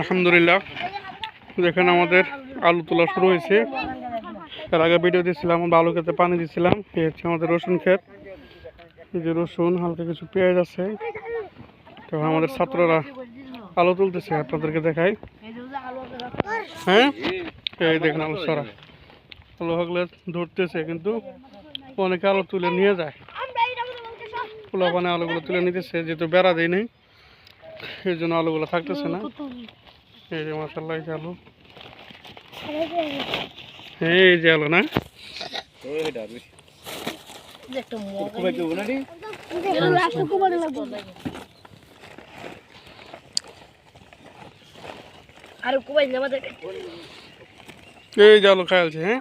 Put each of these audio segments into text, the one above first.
আলহামদুলিল্লাহ, দেখেন আমাদের আলু তোলা শুরু হয়েছে। এর আগে ভিডিও দিয়েছিলাম আমরা আলু খেতে পানি দিয়েছিলাম, এই হচ্ছে আমাদের রসুন ক্ষেত। এই যে রসুন, হালকা কিছু পেঁয়াজ আছে। তো আমাদের ছাত্ররা আলু তুলতেছে, আপনাদেরকে দেখাই। হ্যাঁ? এই দেখেন আলু সারা আলু হগলে ধরতেছে, কিন্তু অনেকে আলু তুলে নিয়ে যায়। পোলাপানে আলুগুলো তুলে নিতেছে, যেহেতু বেড়া দেয় নেই। এই জন্য আলুগুলো থাকতেছে না। এই যে মাসাল্লাহ এই যে আলু। এই যে আলু না? আর এই যে আলু খাইছে হ্যাঁ?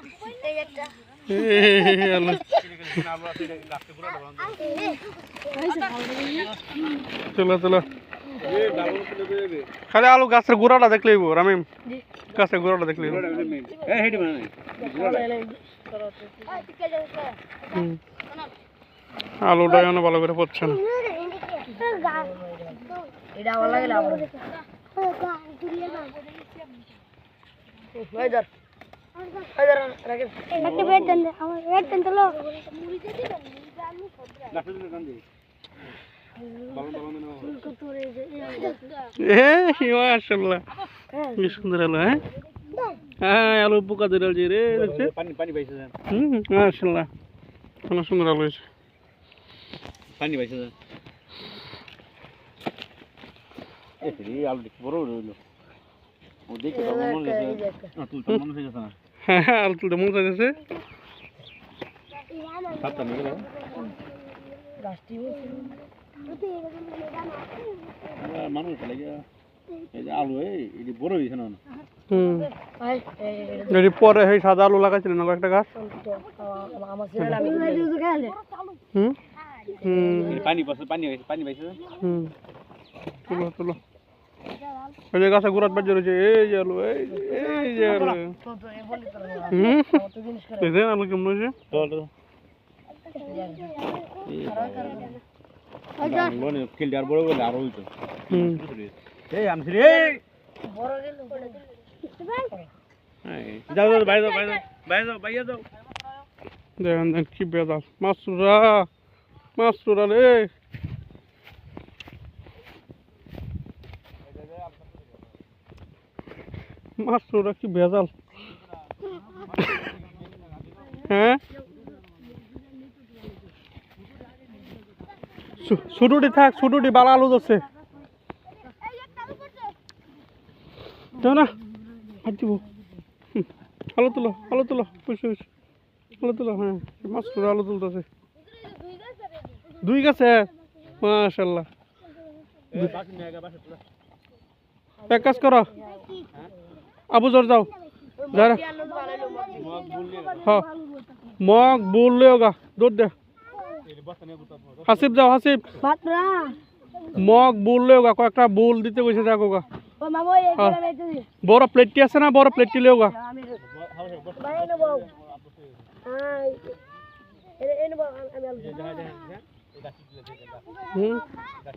চলো চলো। খালি আলু গাছের গোড়াটা দেখলেই রামিম। গাছের গোড়াটা দেখলে। আলুটা এখনও ভালো করে পড়ছে না। আমার মাশাল্লাহ কি সুন্দর আলু হ্যাঁ? হ্যাঁ আলু পোকা ধরে যে রে দেখছে? হুম মাশাল্লাহ অনেক সুন্দর আলু হয়েছে। পানি পাইছে আলু মন মন হয়ে হ্যাঁ হ্যাঁ তুলতে মন সাতটা গাছটি মানুষ এই যে আলু এই বড় হয়েছে না হুম। আই পরে সেই সাদা আলু লাগাইছিলেন না কয়েকটা গাছ? হুম? হুম পানি পানি পানি পাইছে হুম। তুলো তুলো। ওই যে গাছে গোড়াত বাজে রয়েছে এই যে আলু এই যে এই যে আলু। হুম? দেখেন আলু কেমন হয়েছে? খেলতে আর বড় বলে আর হইতো। এই আমি রে বড় গেল যাও যাও বাইরে যাও বাইরে যাও বাইরে যাও দেখেন দেখেন কি বেদাল মাসুরা মাসুরা রে। মাসুরা কি বেজাল হ্যাঁ ছুটুটি থাক ছুটুটি বালা আলু ধরছে। না হাত দিব। আলু তুলো আলু তুলো বসে বসে। আলু তুলো হ্যাঁ মাছ করে আলু তুলতেছে। দুই গাছে? মাশাল্লাহ এক কাজ করো। আবু জোর যাও যারা হ্যাঁ মগ বললে গা। দৌড় দে। হাসিব যাও হাসিব। মগ বললে গা কয়েকটা বুল দিতে গেছে দেখো গা। বড় প্লেটটি আছে না বড় প্লেটটি লেও গা। আমি বাইরে নেব এনে এনে আমি আলু হুম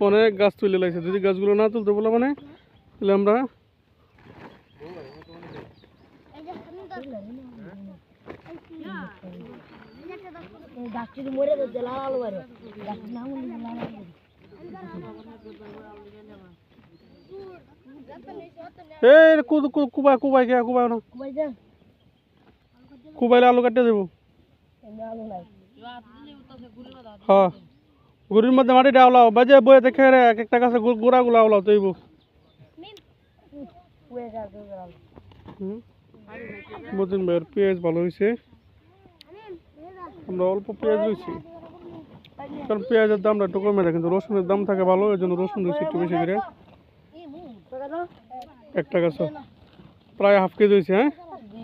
অনেক গাছ তুলে লাগছে যদি গাছগুলো না তুলতে বলো মানে তাহলে আমরা তো মরে যাচ্ছে লাল আলু মারে গাছটি না মরে লাল আলু এই কুবাই কুবাই কে কুবাই না। কুবাই যা কুবাইলে আলু কাটতে দেবো। আলু নাই। হ্যাঁ। গুড়ির মধ্যে মাটি ডাওলাও বাজে বয়ে দেখে রে এক একটা গাছে গোড়া গুলা ওলাও তৈব। মতিন ভাইয়ের পেঁয়াজ ভালো হয়েছে আমরা অল্প পেঁয়াজ রয়েছি। কারণ পেঁয়াজের দামটা একটু কমে দেয় কিন্তু রসুনের দাম থাকে ভালো, এই জন্য রসুন রয়েছে একটু বেশি করে। একটা গাছে। প্রায় হাফ কেজি হয়েছে হ্যাঁ?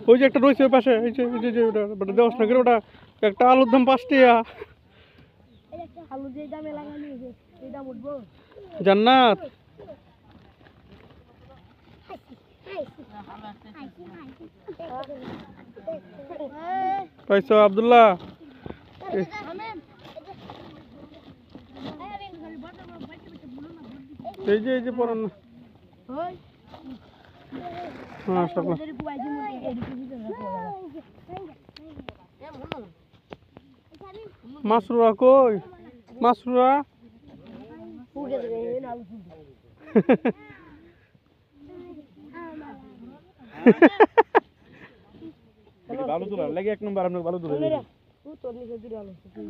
ওই যে একটা রয়েছে ওই পাশে, এই যে, এই যে- ওটা ওটা দেওয়াস না করে ওটা একটা আলুর দাম পাঁচ টাকা। আলু যে দামে লাগানো হয়েছে এই দাম উঠবো জান্নাত। পাইছো আব্দুল্লাহ? এই যে এই যে পড়ান ভিতরে রাখব মাছরুয়া কই? ফুল ভালো তোলা লাগে এক নম্বর আপনার ভালো তোলা আলু ফুল